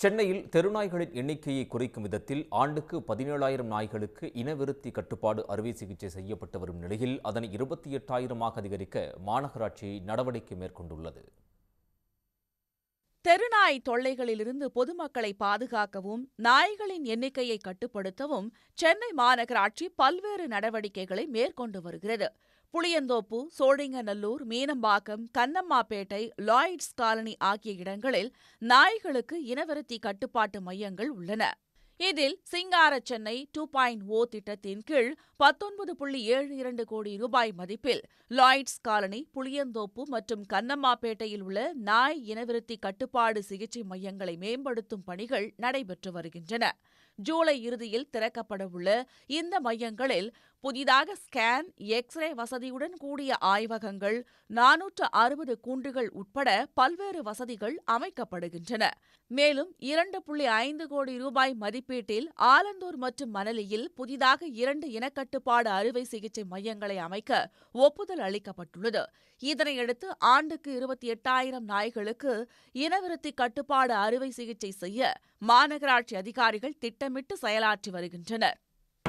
சென்னையில் தெருநாய்களின் எண்ணிக்கையை குறைக்கும் விதத்தில் ஆண்டுக்கு பதினேழாயிரம் நாய்களுக்கு இனவிருத்தி கட்டுப்பாடு அறுவை சிகிச்சை செய்யப்பட்டு வரும் நிலையில் அதனை இருபத்தி எட்டாயிரமாக அதிகரிக்க மாநகராட்சி நடவடிக்கை மேற்கொண்டுள்ளது. தெருநாய் தொல்லைகளிலிருந்து பொதுமக்களை பாதுகாக்கவும் நாய்களின் எண்ணிக்கையை கட்டுப்படுத்தவும் சென்னை மாநகராட்சி பல்வேறு நடவடிக்கைகளை மேற்கொண்டு வருகிறது. புளியந்தோப்பு சோழிங்கநல்லூர் மீனம்பாக்கம் கண்ணம்மாப்பேட்டை லாய்ட்ஸ் காலனி ஆகிய இடங்களில் நாய்களுக்கு இனவிருத்தி கட்டுப்பாட்டு மையங்கள் உள்ளன. இதில் சிங்கார சென்னை டூ பாயிண்ட் ஓ திட்டத்தின் கீழ் பத்தொன்பது புள்ளி ஏழு இரண்டு கோடி ரூபாய் மதிப்பில் லாய்ட்ஸ் காலனி புளியந்தோப்பு மற்றும் கண்ணம்மாப்பேட்டையில் உள்ள நாய் இனவிருத்தி கட்டுப்பாடு சிகிச்சை மையங்களை மேம்படுத்தும் பணிகள் நடைபெற்று வருகின்றன. ஜூலை இறுதியில் திறக்கப்படவுள்ள இந்த மையங்களில் புதிதாக ஸ்கேன் எக்ஸ்ரே வசதியுடன் கூடிய ஆய்வகங்கள் நானூற்று அறுபது கூண்டுகள் உட்பட பல்வேறு வசதிகள் அமைக்கப்படுகின்றன. மேலும் இரண்டு புள்ளி ஐந்து கோடி ரூபாய் மதிப்பீட்டில் ஆலந்தூர் மற்றும் மணலியில் புதிதாக இரண்டு இனக்கட்டுப்பாடு அறுவை சிகிச்சை மையங்களை அமைக்க ஒப்புதல் அளிக்கப்பட்டுள்ளது. இதனையடுத்து ஆண்டுக்கு இருபத்தி எட்டாயிரம் நாய்களுக்கு இனவிருத்தி கட்டுப்பாடு அறுவை சிகிச்சை செய்ய மாநகராட்சி அதிகாரிகள் திட்டமிட்டு செயலாற்றி வருகின்றனர்.